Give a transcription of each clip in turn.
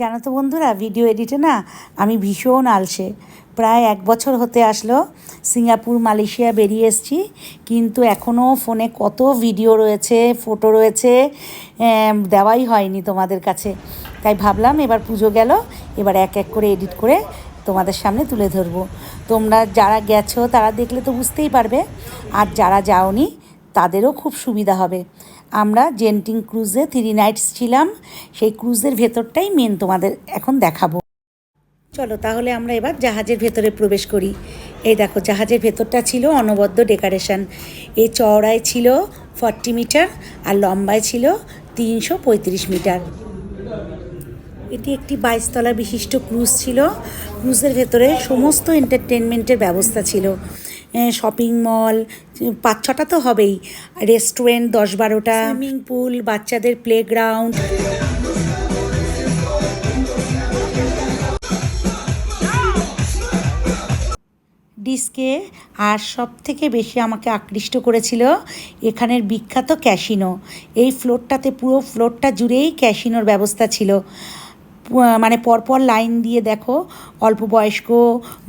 জানো তো বন্ধুরা ভিডিও এডিটে না আমি ভীষণ আলসে। প্রায় এক বছর হতে আসলো, সিঙ্গাপুর, মালয়েশিয়া বেরিয়ে এসেছি, কিন্তু এখনও ফোনে কত ভিডিও রয়েছে ফটো রয়েছে দেওয়াই হয়নি তোমাদের কাছে। তাই ভাবলাম এবার পুজো গেল, এবার এক এক করে এডিট করে তোমাদের সামনে তুলে ধরবো। তোমরা যারা গেছো তারা দেখলে তো বুঝতেই পারবে, আর যারা যাওনি তাদেরও খুব সুবিধা হবে। আমরা জেন্টিং ক্রুজে থ্রি নাইটস ছিলাম, সেই ক্রুজের ভেতরটাই মেন তোমাদের এখন দেখাবো। চলো তাহলে আমরা এবার জাহাজের ভেতরে প্রবেশ করি। এই দেখো, জাহাজের ভেতরটা ছিল অনবদ্য ডেকোরেশন। এই চওড়ায় ছিল ফর্টি মিটার আর লম্বায় ছিল তিনশো পঁয়ত্রিশ মিটার। এটি একটি বাইশতলা বিশিষ্ট ক্রুজ ছিল। ক্রুজের ভেতরে সমস্ত এন্টারটেনমেন্টের ব্যবস্থা ছিল। শপিং মল পাঁচ ছটা তো হবেই। রেস্টুরেন্ট দশ বারোটা। সুইমিং পুল বাচ্চাদের প্লেগ্রাউন্ড ডিস্কে আর সব থেকে বেশি আমাকে আকৃষ্ট করেছিল এখানের বিখ্যাত ক্যাসিনো এই ফ্লোরটাতে পুরো ফ্লোরটা জুড়েই ক্যাসিনোর ব্যবস্থা ছিল। মানে পরপর লাইন দিয়ে দেখো, অল্প বয়স্ক,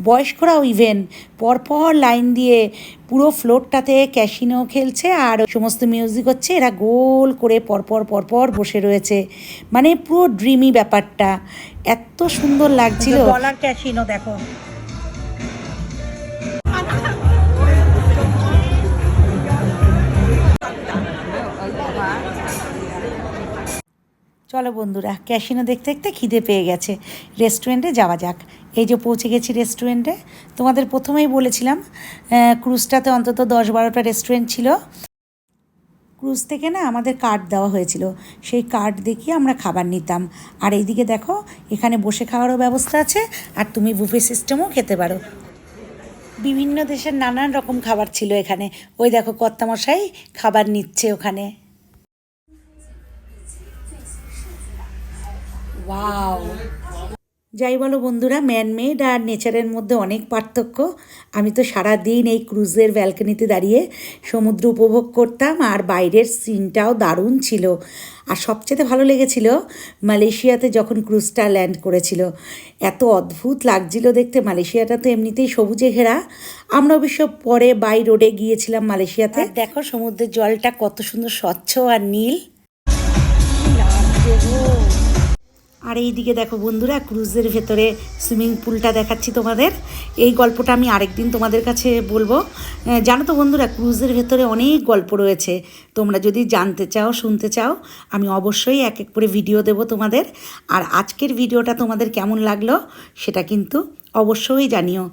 বয়স্করাও ইভেন পরপর লাইন দিয়ে পুরো ফ্লোরটাতে ক্যাসিনো খেলছে আর সমস্ত মিউজিক হচ্ছে, এরা গোল করে পরপর পরপর বসে রয়েছে। মানে পুরো ড্রিমি ব্যাপারটা। এত সুন্দর লাগছিল। ডলার ক্যাসিনো দেখো। চলো বন্ধুরা ক্যাসিনো দেখতে দেখতে খিদে পেয়ে গেছে। রেস্টুরেন্টে যাওয়া যাক। এই যে পৌঁছে গেছি রেস্টুরেন্টে তোমাদের প্রথমেই বলেছিলাম ক্রুজটাতে অন্তত দশ বারোটা রেস্টুরেন্ট ছিল। ক্রুজ থেকে না আমাদের কার্ড দেওয়া হয়েছিল। সেই কার্ড দেখিয়ে আমরা খাবার নিতাম। আর এইদিকে দেখো, এখানে বসে খাওয়ারও ব্যবস্থা আছে, আর তুমি বুফে সিস্টেমও খেতে পারো। বিভিন্ন দেশের নানান রকম খাবার ছিল এখানে। ওই দেখো কর্তামশাই খাবার নিচ্ছে ওখানে। ওয়াও যাই বলো বন্ধুরা ম্যানমেড আর নেচারের মধ্যে অনেক পার্থক্য। আমি তো সারা দিন এই ক্রুজের ব্যালকনিতে দাঁড়িয়ে সমুদ্র উপভোগ করতাম আর বাইরের সিনটাও দারুণ ছিল। আর সবচেয়ে ভালো লেগেছিল মালয়েশিয়াতে যখন ক্রুজটা ল্যান্ড করেছিল। এত অদ্ভুত লাগছিল দেখতে মালয়েশিয়াটা তো এমনিতেই সবুজে ঘেরা। আমরা অবশ্য পরে বাই রোডে গিয়েছিলাম মালয়েশিয়াতে। দেখো সমুদ্রের জলটা কত সুন্দর স্বচ্ছ আর নীল। আর এই দিকে দেখো বন্ধুরা ক্রুজের ভেতরে সুইমিং পুলটা দেখাচ্ছি তোমাদের। এই গল্পটা আমি আরেকদিন তোমাদের কাছে বলব। জানো তো বন্ধুরা ক্রুজের ভেতরে অনেক গল্প রয়েছে। তোমরা যদি জানতে চাও, শুনতে চাও, আমি অবশ্যই এক এক করে ভিডিও দেব তোমাদের। আর আজকের ভিডিওটা তোমাদের কেমন লাগল, সেটা কিন্তু অবশ্যই জানিও।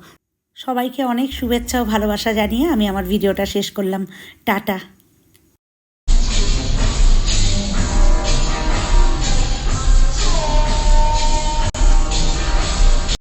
সবাইকে অনেক শুভেচ্ছা ও ভালোবাসা জানিয়ে আমি আমার ভিডিওটা শেষ করলাম। টাটা।